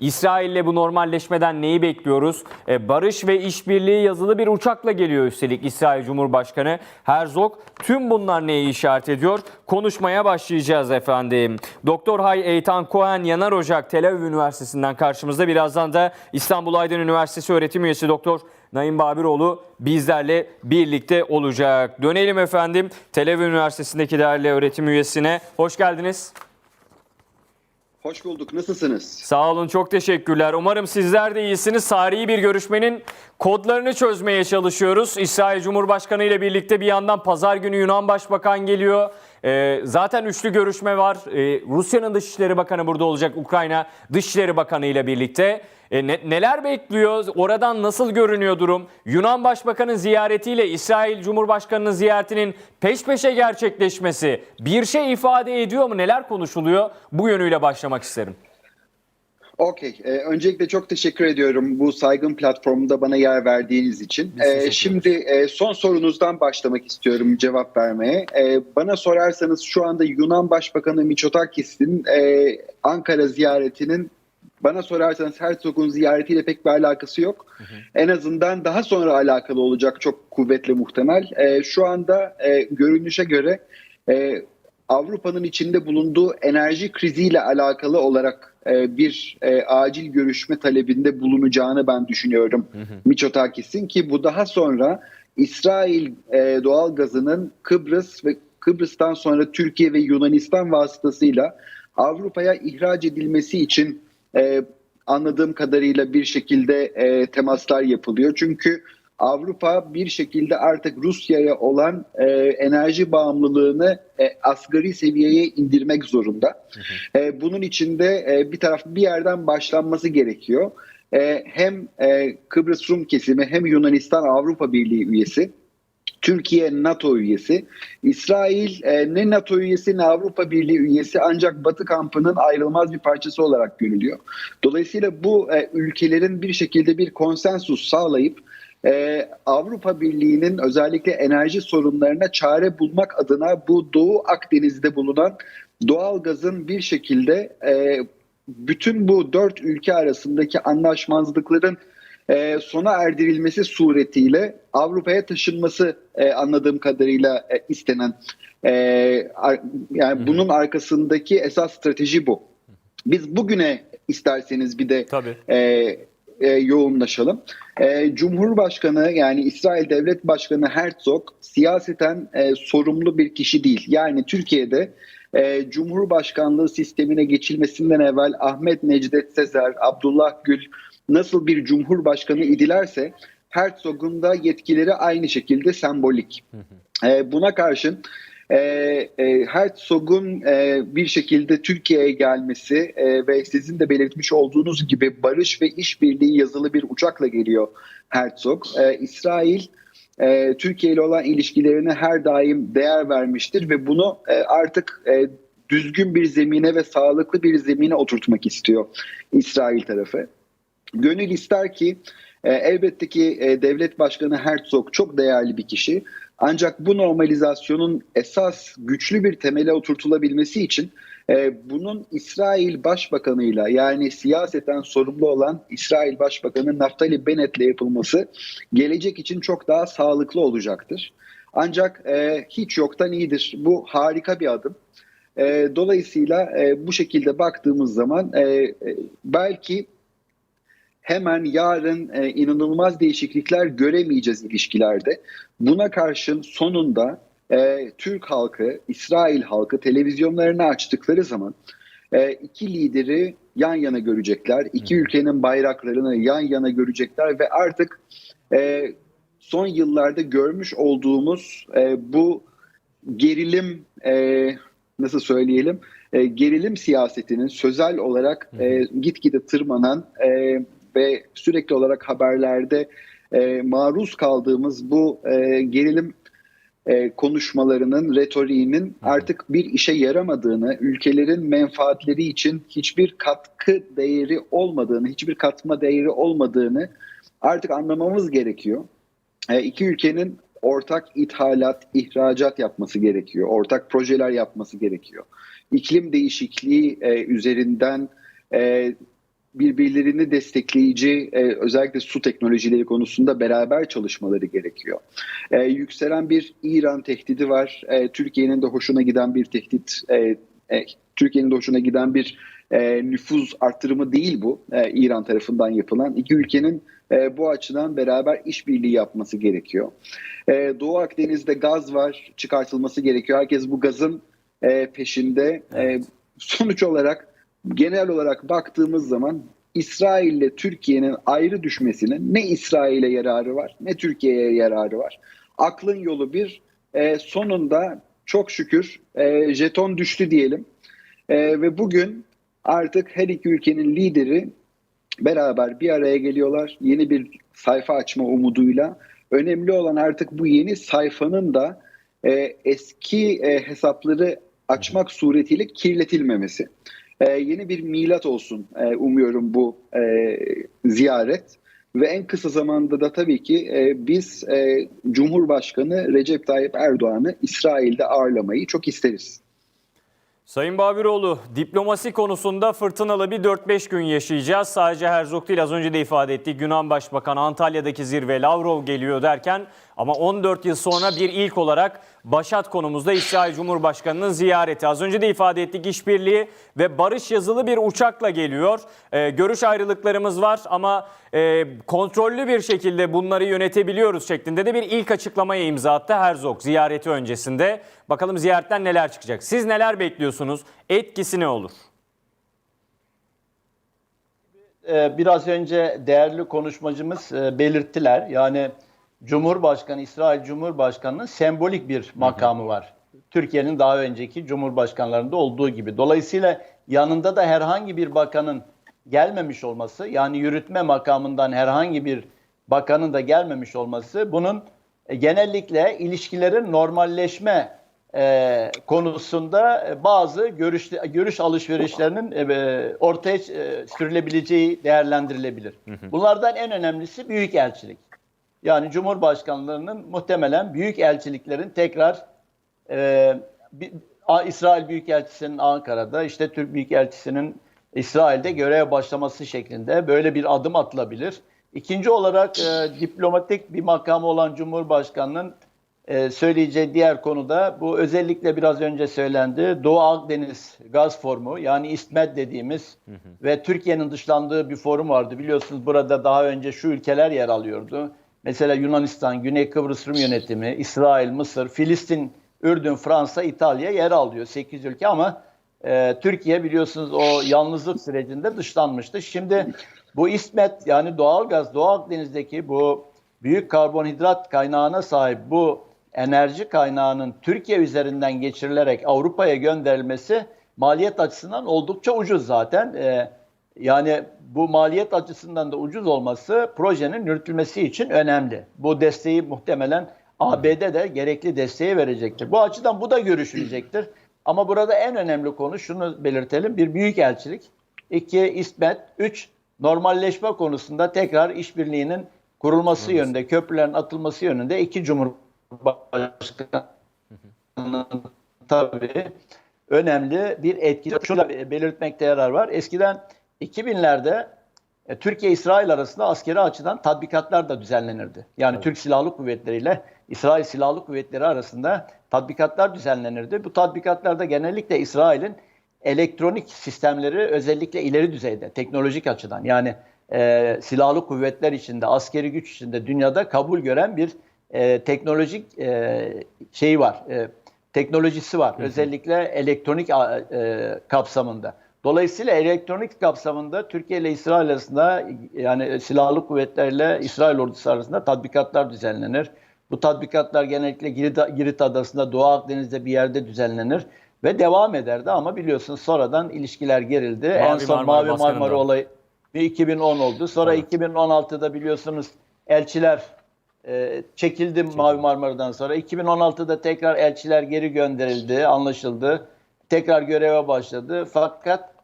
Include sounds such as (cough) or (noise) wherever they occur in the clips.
İsrail'le bu normalleşmeden neyi bekliyoruz? E, barış ve işbirliği yazılı bir uçakla geliyor üstelik İsrail Cumhurbaşkanı Herzog. Tüm bunlar neyi işaret ediyor? Konuşmaya başlayacağız efendim. Doktor Hay Eytan Cohen Yanar Ocak Tel Aviv Üniversitesi'nden karşımızda. Birazdan da İstanbul Aydın Üniversitesi öğretim üyesi Doktor Naim Babiroğlu bizlerle birlikte olacak. Dönelim efendim Tel Aviv Üniversitesi'ndeki değerli öğretim üyesine. Hoş geldiniz. Hoş bulduk. Nasılsınız? Sağ olun çok teşekkürler. Umarım sizler de iyisiniz. Tarihi bir görüşmenin kodlarını çözmeye çalışıyoruz. İsrail Cumhurbaşkanı ile birlikte bir yandan pazar günü Yunan Başbakan geliyor. Ee, zaten üçlü görüşme var. Ee, Rusya'nın Dışişleri Bakanı burada olacak. Ukrayna Dışişleri Bakanı ile birlikte. E, ne- neler bekliyor? Oradan nasıl görünüyor durum? Yunan Başbakanı ziyaretiyle İsrail Cumhurbaşkanı'nın ziyaretinin peş peşe gerçekleşmesi bir şey ifade ediyor mu? Neler konuşuluyor? Bu yönüyle başlamak isterim. Okey. Ee, öncelikle çok teşekkür ediyorum bu saygın platformda bana yer verdiğiniz için. Ee, şimdi e, son sorunuzdan başlamak istiyorum cevap vermeye. Ee, bana sorarsanız şu anda Yunan Başbakanı Mitsotakis'in e, Ankara ziyaretinin bana sorarsanız Herzog'un ziyaretiyle pek bir alakası yok. En azından daha sonra alakalı olacak çok kuvvetli muhtemel. Ee, şu anda e, görünüşe göre e, Avrupa'nın içinde bulunduğu enerji kriziyle alakalı olarak e, bir e, acil görüşme talebinde bulunacağını ben düşünüyorum Mitsotakis'in ki bu daha sonra İsrail e, doğal gazının Kıbrıs ve Kıbrıs'tan sonra Türkiye ve Yunanistan vasıtasıyla Avrupa'ya ihraç edilmesi için e, anladığım kadarıyla bir şekilde e, temaslar yapılıyor. Çünkü Avrupa bir şekilde artık Rusya'ya olan e, enerji bağımlılığını e, asgari seviyeye indirmek zorunda. E, bunun için de e, bir taraf bir yerden başlanması gerekiyor. E, hem e, Kıbrıs Rum kesimi hem Yunanistan Avrupa Birliği üyesi. Türkiye NATO üyesi. İsrail e, ne NATO üyesi ne Avrupa Birliği üyesi ancak Batı kampının ayrılmaz bir parçası olarak görülüyor. Dolayısıyla bu e, ülkelerin bir şekilde bir konsensus sağlayıp e, Avrupa Birliği'nin özellikle enerji sorunlarına çare bulmak adına bu Doğu Akdeniz'de bulunan doğal gazın bir şekilde e, bütün bu dört ülke arasındaki anlaşmazlıkların e, sona erdirilmesi suretiyle Avrupa'ya taşınması e, anladığım kadarıyla e, istenen. E, ar- yani bunun arkasındaki esas strateji bu. Biz bugüne isterseniz bir de Tabii. e, e, yoğunlaşalım. E, Cumhurbaşkanı yani İsrail Devlet Başkanı Herzog siyaseten e, sorumlu bir kişi değil. Yani Türkiye'de e, Cumhurbaşkanlığı sistemine geçilmesinden evvel Ahmet Necdet Sezer, Abdullah Gül nasıl bir Cumhurbaşkanı idilerse Herzog'un da yetkileri aynı şekilde sembolik. E, buna karşın e, e, Herzog'un e, bir şekilde Türkiye'ye gelmesi e, ve sizin de belirtmiş olduğunuz gibi barış ve işbirliği yazılı bir uçakla geliyor Herzog. E, İsrail e, Türkiye ile olan ilişkilerine her daim değer vermiştir ve bunu e, artık e, düzgün bir zemine ve sağlıklı bir zemine oturtmak istiyor İsrail tarafı. Gönül ister ki e, elbette ki e, devlet başkanı Herzog çok değerli bir kişi. Ancak bu normalizasyonun esas güçlü bir temele oturtulabilmesi için e, bunun İsrail Başbakanı'yla yani siyaseten sorumlu olan İsrail Başbakanı Naftali Bennett'le yapılması gelecek için çok daha sağlıklı olacaktır. Ancak e, hiç yoktan iyidir. Bu harika bir adım. E, dolayısıyla e, bu şekilde baktığımız zaman e, e, belki hemen yarın e, inanılmaz değişiklikler göremeyeceğiz ilişkilerde. Buna karşın sonunda e, Türk halkı, İsrail halkı televizyonlarını açtıkları zaman e, iki lideri yan yana görecekler. iki ülkenin bayraklarını yan yana görecekler ve artık e, son yıllarda görmüş olduğumuz e, bu gerilim e, nasıl söyleyelim e, gerilim siyasetinin sözel olarak e, gitgide tırmanan e, ve sürekli olarak haberlerde e, maruz kaldığımız bu e, gerilim e, konuşmalarının, retoriğinin artık bir işe yaramadığını, ülkelerin menfaatleri için hiçbir katkı değeri olmadığını, hiçbir katma değeri olmadığını artık anlamamız gerekiyor. E, iki ülkenin ortak ithalat, ihracat yapması gerekiyor. Ortak projeler yapması gerekiyor. İklim değişikliği e, üzerinden e, birbirlerini destekleyici e, özellikle su teknolojileri konusunda beraber çalışmaları gerekiyor. E, yükselen bir İran tehdidi var. E, Türkiye'nin de hoşuna giden bir tehdit, e, e, Türkiye'nin de hoşuna giden bir e, nüfuz artırımı değil bu. E, İran tarafından yapılan. İki ülkenin e, bu açıdan beraber işbirliği yapması gerekiyor. E, Doğu Akdeniz'de gaz var, çıkartılması gerekiyor. Herkes bu gazın e, peşinde. E, sonuç olarak genel olarak baktığımız zaman İsrail ile Türkiye'nin ayrı düşmesinin ne İsrail'e yararı var ne Türkiye'ye yararı var. Aklın yolu bir e, sonunda çok şükür e, jeton düştü diyelim. E, ve bugün artık her iki ülkenin lideri beraber bir araya geliyorlar. Yeni bir sayfa açma umuduyla. Önemli olan artık bu yeni sayfanın da e, eski e, hesapları açmak suretiyle kirletilmemesi. E, yeni bir milat olsun e, umuyorum bu e, ziyaret. Ve en kısa zamanda da tabii ki e, biz e, Cumhurbaşkanı Recep Tayyip Erdoğan'ı İsrail'de ağırlamayı çok isteriz. Sayın Babiroğlu, diplomasi konusunda fırtınalı bir 4-5 gün yaşayacağız. Sadece Herzog değil az önce de ifade ettik. Yunan Başbakanı Antalya'daki zirve Lavrov geliyor derken ama 14 yıl sonra bir ilk olarak Başat konumuzda İsrail Cumhurbaşkanı'nın ziyareti. Az önce de ifade ettik işbirliği ve barış yazılı bir uçakla geliyor. Ee, görüş ayrılıklarımız var ama e, kontrollü bir şekilde bunları yönetebiliyoruz şeklinde de bir ilk açıklamaya imza attı Herzog ziyareti öncesinde. Bakalım ziyaretten neler çıkacak? Siz neler bekliyorsunuz? Etkisi ne olur? Ee, biraz önce değerli konuşmacımız e, belirttiler. Yani Cumhurbaşkanı, İsrail Cumhurbaşkanı'nın sembolik bir makamı var. Türkiye'nin daha önceki cumhurbaşkanlarında olduğu gibi. Dolayısıyla yanında da herhangi bir bakanın gelmemiş olması, yani yürütme makamından herhangi bir bakanın da gelmemiş olması bunun e, genellikle ilişkilerin normalleşme e, konusunda e, bazı görüş görüş alışverişlerinin e, ortaya e, sürülebileceği değerlendirilebilir. Bunlardan en önemlisi büyükelçilik. Yani Cumhurbaşkanlarının muhtemelen büyük elçiliklerin tekrar e, bir- A- İsrail Büyükelçisi'nin Ankara'da, işte Türk Büyükelçisi'nin İsrail'de göreve başlaması şeklinde böyle bir adım atılabilir. İkinci olarak e, diplomatik bir makamı olan Cumhurbaşkanı'nın e, söyleyeceği diğer konuda bu özellikle biraz önce söylendi. Doğu Akdeniz gaz formu yani İSMED dediğimiz ve Türkiye'nin dışlandığı bir forum vardı. Biliyorsunuz burada daha önce şu ülkeler yer alıyordu. Mesela Yunanistan, Güney Kıbrıs Rum Yönetimi, İsrail, Mısır, Filistin, Ürdün, Fransa, İtalya yer alıyor. 8 ülke ama e, Türkiye biliyorsunuz o yalnızlık sürecinde dışlanmıştı. Şimdi bu İSMET yani doğalgaz Doğu Akdeniz'deki bu büyük karbonhidrat kaynağına sahip bu enerji kaynağının Türkiye üzerinden geçirilerek Avrupa'ya gönderilmesi maliyet açısından oldukça ucuz zaten. E, yani bu maliyet açısından da ucuz olması projenin yürütülmesi için önemli. Bu desteği muhtemelen ABD de gerekli desteği verecektir. Bu açıdan bu da görüşülecektir. (clears throat) Ama burada en önemli konu şunu belirtelim. Bir büyük elçilik. iki İsmet. Üç normalleşme konusunda tekrar işbirliğinin kurulması yönünde, köprülerin atılması yönünde iki Cumhurbaşkanı tabii önemli bir etki. Şunu belirtmekte yarar var. Eskiden 2000'lerde e, Türkiye-İsrail arasında askeri açıdan tatbikatlar da düzenlenirdi. Yani Türk Silahlı Kuvvetleri ile İsrail Silahlı Kuvvetleri arasında tatbikatlar düzenlenirdi. Bu tatbikatlarda genellikle İsrail'in elektronik sistemleri özellikle ileri düzeyde, teknolojik açıdan yani e, silahlı kuvvetler içinde, askeri güç içinde dünyada kabul gören bir e, teknolojik e, şey var, e, teknolojisi var. Özellikle elektronik e, kapsamında. Dolayısıyla elektronik kapsamında Türkiye ile İsrail arasında yani silahlı kuvvetlerle İsrail ordusu arasında tatbikatlar düzenlenir. Bu tatbikatlar genellikle Girit, Girit Adası'nda Doğu Akdeniz'de bir yerde düzenlenir ve devam ederdi ama biliyorsunuz sonradan ilişkiler gerildi. en son Marmara Mavi Marmara baskınında. olayı bir 2010 oldu. Sonra Evet. 2016'da biliyorsunuz elçiler e, çekildi Mavi Marmara'dan sonra. 2016'da tekrar elçiler geri gönderildi, anlaşıldı. Tekrar göreve başladı. Fakat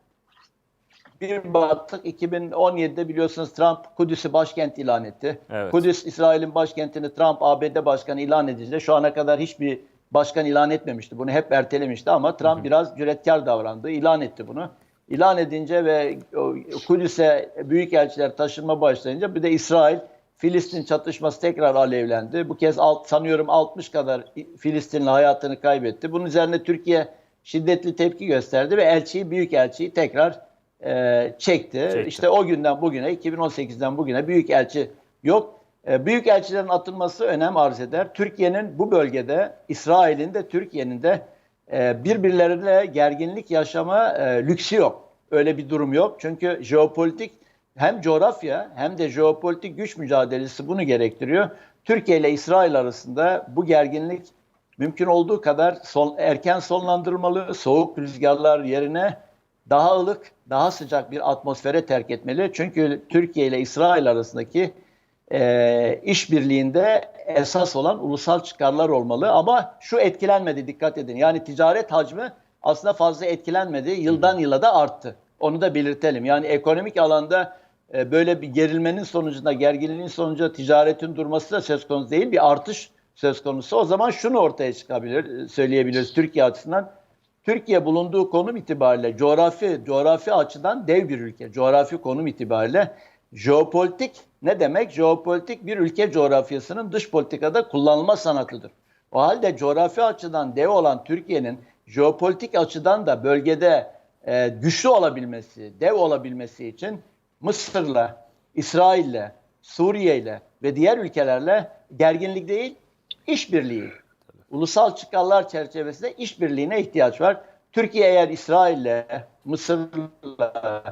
bir baktık 2017'de biliyorsunuz Trump Kudüs'ü başkent ilan etti. Evet. Kudüs İsrail'in başkentini Trump ABD başkanı ilan edince şu ana kadar hiçbir başkan ilan etmemişti. Bunu hep ertelemişti ama Trump biraz cüretkar davrandı. ilan etti bunu. ilan edince ve Kudüs'e büyükelçiler taşınma başlayınca bir de İsrail Filistin çatışması tekrar alevlendi. Bu kez alt, sanıyorum 60 kadar Filistinli hayatını kaybetti. Bunun üzerine Türkiye şiddetli tepki gösterdi ve elçiyi, büyükelçiyi tekrar e, çekti. Çekti. İşte o günden bugüne, 2018'den bugüne büyükelçi yok. E, büyükelçilerin atılması önem arz eder. Türkiye'nin bu bölgede, İsrail'in de Türkiye'nin de e, birbirleriyle gerginlik yaşama e, lüksü yok. Öyle bir durum yok. Çünkü jeopolitik hem coğrafya hem de jeopolitik güç mücadelesi bunu gerektiriyor. Türkiye ile İsrail arasında bu gerginlik mümkün olduğu kadar son, erken sonlandırılmalı. Soğuk rüzgarlar yerine daha ılık, daha sıcak bir atmosfere terk etmeli. Çünkü Türkiye ile İsrail arasındaki e, işbirliğinde esas olan ulusal çıkarlar olmalı. Ama şu etkilenmedi dikkat edin. Yani ticaret hacmi aslında fazla etkilenmedi. Yıldan yıla da arttı. Onu da belirtelim. Yani ekonomik alanda e, böyle bir gerilmenin sonucunda, gerginliğin sonucunda ticaretin durması da söz konusu değil. Bir artış söz konusu. O zaman şunu ortaya çıkabilir, söyleyebiliriz Türkiye açısından. Türkiye bulunduğu konum itibariyle coğrafi coğrafi açıdan dev bir ülke. Coğrafi konum itibariyle jeopolitik ne demek? Jeopolitik bir ülke coğrafyasının dış politikada kullanılma sanatıdır. O halde coğrafi açıdan dev olan Türkiye'nin jeopolitik açıdan da bölgede e, güçlü olabilmesi, dev olabilmesi için Mısır'la, İsrail'le, Suriye'yle ve diğer ülkelerle gerginlik değil, işbirliği ulusal çıkarlar çerçevesinde işbirliğine ihtiyaç var. Türkiye eğer İsrail'le, Mısır'la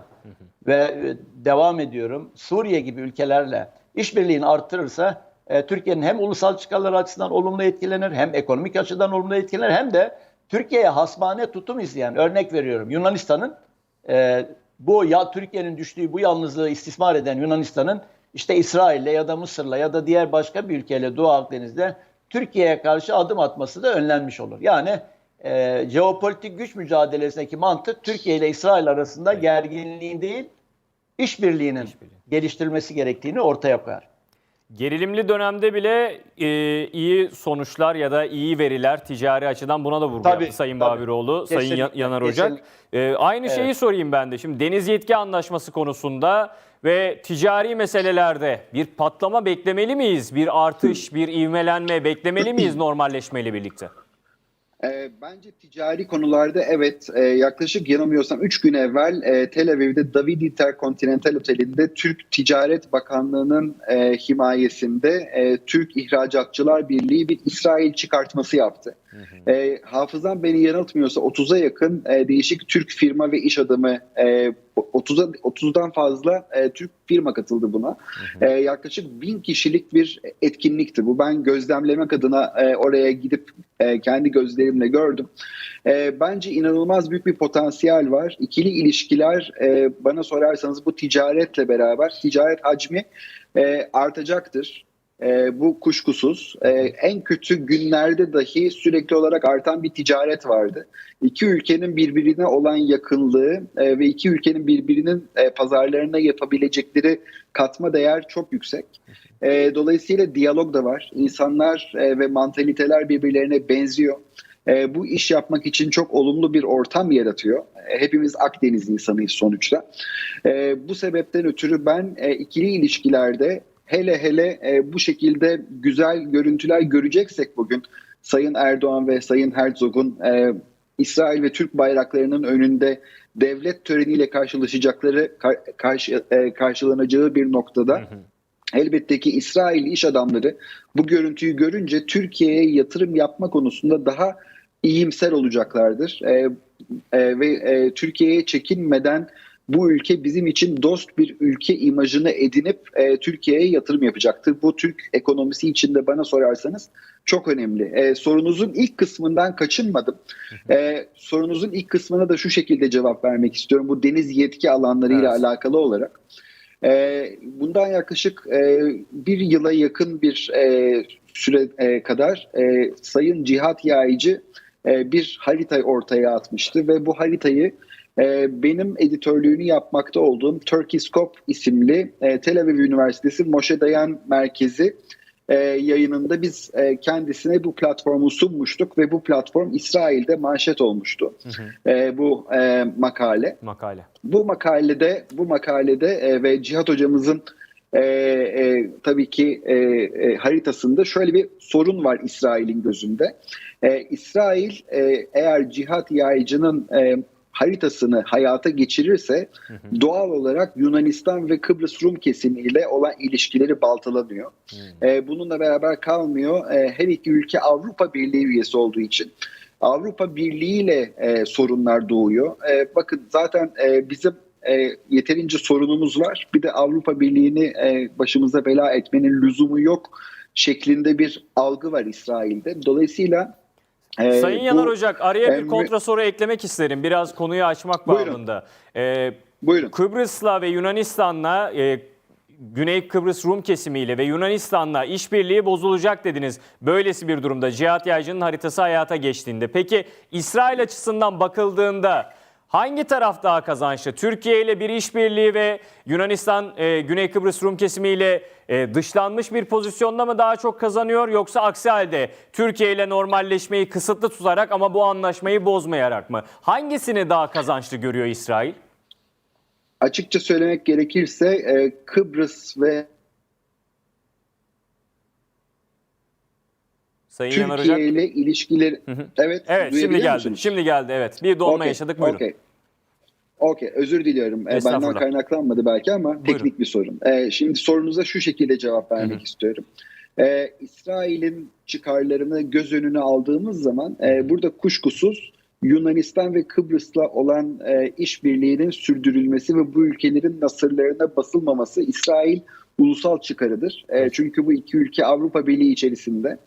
ve e, devam ediyorum Suriye gibi ülkelerle işbirliğini arttırırsa e, Türkiye'nin hem ulusal çıkarlar açısından olumlu etkilenir hem ekonomik açıdan olumlu etkilenir hem de Türkiye'ye hasmane tutum izleyen örnek veriyorum Yunanistan'ın e, bu ya Türkiye'nin düştüğü bu yalnızlığı istismar eden Yunanistan'ın işte İsrail'le ya da Mısır'la ya da diğer başka bir ülkeyle Doğu Akdeniz'de Türkiye'ye karşı adım atması da önlenmiş olur. Yani e, jeopolitik güç mücadelesindeki mantık Türkiye ile İsrail arasında gerginliğin değil, işbirliğinin geliştirilmesi gerektiğini ortaya koyar. Gerilimli dönemde bile e, iyi sonuçlar ya da iyi veriler ticari açıdan buna da vurgu Tabii, yaptı Sayın tabii. Babiroğlu, Sayın Kesinlikle, Ya- Yanar Ocak. E, aynı şeyi Evet. sorayım ben de. Şimdi deniz yetki anlaşması konusunda ve ticari meselelerde bir patlama beklemeli miyiz? Bir artış, bir ivmelenme beklemeli miyiz normalleşmeyle birlikte? E, bence ticari konularda evet e, yaklaşık yanılmıyorsam 3 gün evvel e, Tel Aviv'de David Intercontinental Oteli'nde Türk Ticaret Bakanlığı'nın e, himayesinde e, Türk İhracatçılar Birliği bir İsrail çıkartması yaptı. E, hafızam beni yanıltmıyorsa 30'a yakın değişik Türk firma ve iş adamı 30'a 30'dan fazla e, Türk firma katıldı buna. E, yaklaşık bin kişilik bir etkinlikti bu. Ben gözlemlemek adına e, oraya gidip e, kendi gözlerimle gördüm. E, bence inanılmaz büyük bir potansiyel var. İkili ilişkiler e, bana sorarsanız bu ticaretle beraber ticaret hacmi e, artacaktır. E, bu kuşkusuz. E, en kötü günlerde dahi sürekli olarak artan bir ticaret vardı. İki ülkenin birbirine olan yakınlığı e, ve iki ülkenin birbirinin e, pazarlarına yapabilecekleri katma değer çok yüksek. E, dolayısıyla diyalog da var. İnsanlar e, ve mantaliteler birbirlerine benziyor. E, bu iş yapmak için çok olumlu bir ortam yaratıyor. E, hepimiz Akdeniz insanıyız sonuçta. E, bu sebepten ötürü ben e, ikili ilişkilerde hele hele e, bu şekilde güzel görüntüler göreceksek bugün Sayın Erdoğan ve Sayın Herzog'un e, İsrail ve Türk bayraklarının önünde devlet töreniyle karşılaşacakları kar- karşı, e, karşılanacağı bir noktada elbette ki İsrail iş adamları bu görüntüyü görünce Türkiye'ye yatırım yapma konusunda daha iyimser olacaklardır. E, e, ve e, Türkiye'ye çekinmeden bu ülke bizim için dost bir ülke imajını edinip e, Türkiye'ye yatırım yapacaktır. Bu Türk ekonomisi için de bana sorarsanız çok önemli. E, sorunuzun ilk kısmından kaçınmadım. E, sorunuzun ilk kısmına da şu şekilde cevap vermek istiyorum. Bu deniz yetki alanlarıyla Evet. alakalı olarak. E, bundan yaklaşık e, bir yıla yakın bir e, süre e, kadar e, Sayın Cihat Yaycı e, bir harita ortaya atmıştı ve bu haritayı e, benim editörlüğünü yapmakta olduğum Turkey Scope isimli e, Tel Aviv Üniversitesi Moshe Dayan Merkezi e, yayınında biz e, kendisine bu platformu sunmuştuk ve bu platform İsrail'de manşet olmuştu. E, bu e, makale. Makale. Bu makalede bu makalede e, ve Cihat hocamızın e, e, tabii ki e, e, haritasında şöyle bir sorun var İsrail'in gözünde. E, İsrail e, eğer cihat yayıcının e, haritasını hayata geçirirse doğal olarak Yunanistan ve Kıbrıs Rum kesimiyle olan ilişkileri baltalanıyor. E, bununla beraber kalmıyor. E, her iki ülke Avrupa Birliği üyesi olduğu için. Avrupa Birliği ile e, sorunlar doğuyor. E, bakın zaten e, bizim e, yeterince sorunumuz var. Bir de Avrupa Birliği'ni e, başımıza bela etmenin lüzumu yok şeklinde bir algı var İsrail'de. Dolayısıyla e, Sayın bu- Yanar Ocak araya bir kontra soru eklemek isterim. Biraz konuyu açmak Buyurun. bağlamında. Ee, Buyurun. Kıbrıs'la ve Yunanistan'la e, Güney Kıbrıs Rum kesimiyle ve Yunanistan'la işbirliği bozulacak dediniz. Böylesi bir durumda Cihat Yaycı'nın haritası hayata geçtiğinde. Peki İsrail açısından bakıldığında hangi taraf daha kazançlı? Türkiye ile bir işbirliği ve Yunanistan e, Güney Kıbrıs Rum kesimiyle e, dışlanmış bir pozisyonda mı daha çok kazanıyor yoksa aksi halde Türkiye ile normalleşmeyi kısıtlı tutarak ama bu anlaşmayı bozmayarak mı? Hangisini daha kazançlı görüyor İsrail? Açıkça söylemek gerekirse e, Kıbrıs ve Sayın Yanar Ocak. Türkiye ile ilişkileri evet Evet şimdi geldi. musunuz? Şimdi geldi evet. Bir donma Okey, yaşadık buyurun. Okey. Okey, özür diliyorum. Ee, Benden kaynaklanmadı belki ama teknik bir sorun. Ee, şimdi sorunuza şu şekilde cevap vermek istiyorum. Ee, İsrail'in çıkarlarını göz önüne aldığımız zaman e, burada kuşkusuz Yunanistan ve Kıbrıs'la olan e, işbirliğinin sürdürülmesi ve bu ülkelerin nasırlarına basılmaması İsrail ulusal çıkarıdır. E, çünkü bu iki ülke Avrupa Birliği içerisinde.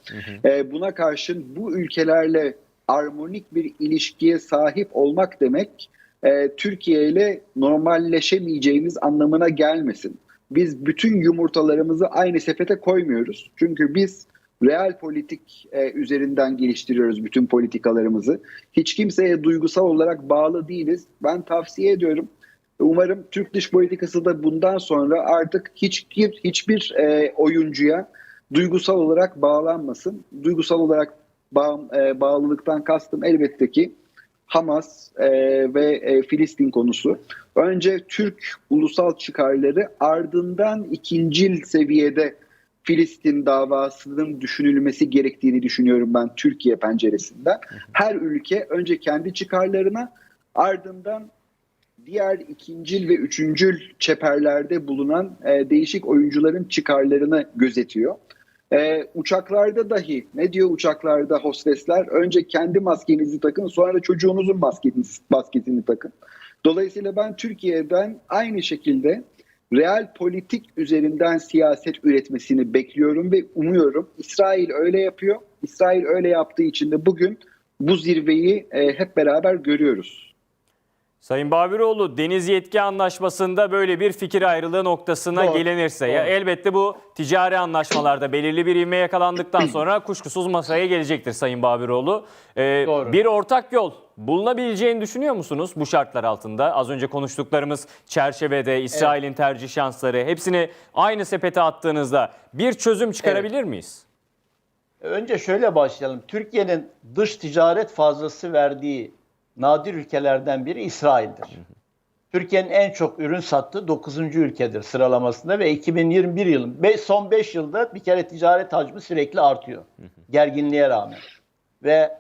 E, buna karşın bu ülkelerle armonik bir ilişkiye sahip olmak demek e, Türkiye ile normalleşemeyeceğimiz anlamına gelmesin. Biz bütün yumurtalarımızı aynı sepete koymuyoruz. Çünkü biz real politik e, üzerinden geliştiriyoruz bütün politikalarımızı. Hiç kimseye duygusal olarak bağlı değiliz. Ben tavsiye ediyorum. Umarım Türk dış politikası da bundan sonra artık hiçbir hiçbir e, oyuncuya duygusal olarak bağlanmasın. Duygusal olarak bağ, e, bağlılıktan kastım elbette ki Hamas e, ve e, Filistin konusu. Önce Türk ulusal çıkarları ardından ikincil seviyede Filistin davasının düşünülmesi gerektiğini düşünüyorum ben Türkiye penceresinden. Her ülke önce kendi çıkarlarına ardından diğer ikincil ve üçüncül çeperlerde bulunan e, değişik oyuncuların çıkarlarını gözetiyor. E, uçaklarda dahi ne diyor uçaklarda hostesler? Önce kendi maskenizi takın sonra çocuğunuzun maskesini, maskesini takın. Dolayısıyla ben Türkiye'den aynı şekilde real politik üzerinden siyaset üretmesini bekliyorum ve umuyorum. İsrail öyle yapıyor. İsrail öyle yaptığı için de bugün bu zirveyi e, hep beraber görüyoruz. Sayın Babiroğlu deniz yetki anlaşmasında böyle bir fikir ayrılığı noktasına Doğru, gelinirse ya doğru. elbette bu ticari anlaşmalarda belirli bir ivme yakalandıktan (clears throat) sonra kuşkusuz masaya gelecektir Sayın Babiroğlu. Ee, Doğru. bir ortak yol bulunabileceğini düşünüyor musunuz bu şartlar altında? Az önce konuştuklarımız çerçevede İsrail'in tercih şansları hepsini aynı sepete attığınızda bir çözüm çıkarabilir miyiz? Önce şöyle başlayalım. Türkiye'nin dış ticaret fazlası verdiği nadir ülkelerden biri İsrail'dir. Türkiye'nin en çok ürün sattığı 9. ülkedir sıralamasında ve 2021 yılın be- son 5 yılda bir kere ticaret hacmi sürekli artıyor. Gerginliğe rağmen. Ve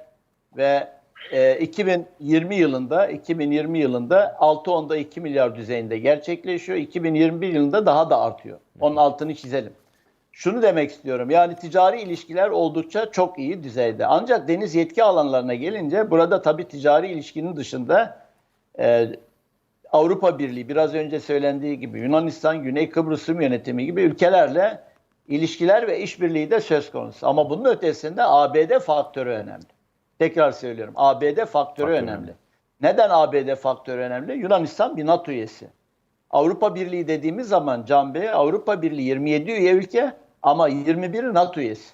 ve e, 2020 yılında 2020 yılında 6.10'da 2 milyar düzeyinde gerçekleşiyor. 2021 yılında daha da artıyor. Onun altını çizelim. Şunu demek istiyorum. Yani ticari ilişkiler oldukça çok iyi düzeyde. Ancak deniz yetki alanlarına gelince burada tabii ticari ilişkinin dışında e, Avrupa Birliği biraz önce söylendiği gibi Yunanistan, Güney Kıbrıs Rum yönetimi gibi ülkelerle ilişkiler ve işbirliği de söz konusu. Ama bunun ötesinde ABD faktörü önemli. Tekrar söylüyorum. ABD faktörü önemli. Neden ABD faktörü önemli? Yunanistan bir NATO üyesi. Avrupa Birliği dediğimiz zaman Can Bey, Avrupa Birliği 27 üye ülke ama 21'i NATO üyesi.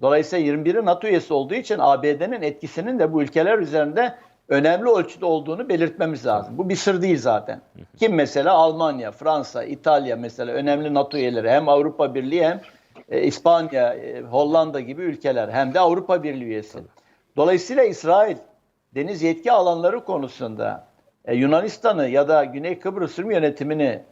Dolayısıyla 21'i NATO üyesi olduğu için ABD'nin etkisinin de bu ülkeler üzerinde önemli ölçüde olduğunu belirtmemiz lazım. Bu bir sır değil zaten. Kim mesela Almanya, Fransa, İtalya mesela önemli NATO üyeleri hem Avrupa Birliği hem e, İspanya, e, Hollanda gibi ülkeler hem de Avrupa Birliği üyesi. Dolayısıyla İsrail deniz yetki alanları konusunda e, Yunanistan'ı ya da Güney Kıbrıs Rum yönetimini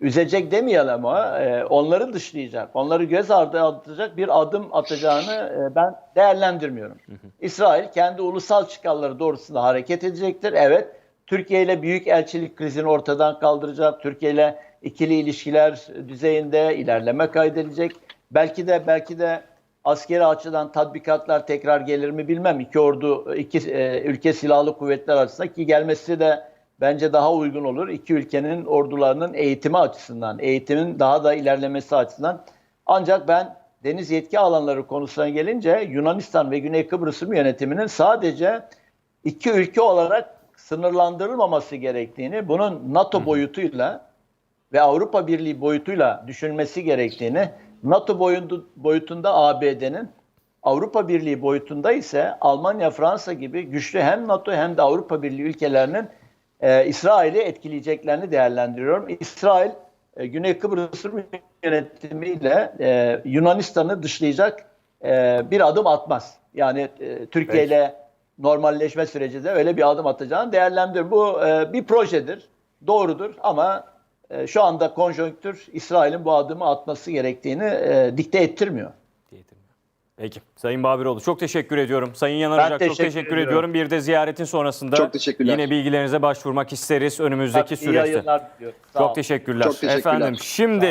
üzecek demeyelim ama e, onları dışlayacak, onları göz ardı atacak bir adım atacağını e, ben değerlendirmiyorum. İsrail kendi ulusal çıkarları doğrultusunda hareket edecektir. Evet, Türkiye ile büyük elçilik krizini ortadan kaldıracak. Türkiye ile ikili ilişkiler düzeyinde ilerleme kaydedilecek. Belki de belki de askeri açıdan tatbikatlar tekrar gelir mi bilmem. İki ordu, iki e, ülke silahlı kuvvetler arasında ki gelmesi de bence daha uygun olur. İki ülkenin ordularının eğitimi açısından, eğitimin daha da ilerlemesi açısından. Ancak ben deniz yetki alanları konusuna gelince Yunanistan ve Güney Kıbrıs Rum yönetiminin sadece iki ülke olarak sınırlandırılmaması gerektiğini, bunun NATO boyutuyla ve Avrupa Birliği boyutuyla düşünmesi gerektiğini, NATO boyutunda ABD'nin, Avrupa Birliği boyutunda ise Almanya, Fransa gibi güçlü hem NATO hem de Avrupa Birliği ülkelerinin e, İsrail'i etkileyeceklerini değerlendiriyorum. İsrail, e, Güney Kıbrıs Rum yönetimiyle e, Yunanistan'ı dışlayacak e, bir adım atmaz. Yani e, Türkiye ile normalleşme sürecinde öyle bir adım atacağını değerlendiriyorum. Bu e, bir projedir, doğrudur ama e, şu anda konjonktür İsrail'in bu adımı atması gerektiğini e, dikte ettirmiyor. Peki. Sayın Babiroğlu çok teşekkür ediyorum. Sayın Yanaracak çok teşekkür teşekkür ediyorum. ediyorum. Bir de ziyaretin sonrasında Çok yine bilgilerinize başvurmak isteriz önümüzdeki süreçte. Çok teşekkürler. Çok teşekkürler. Efendim şimdi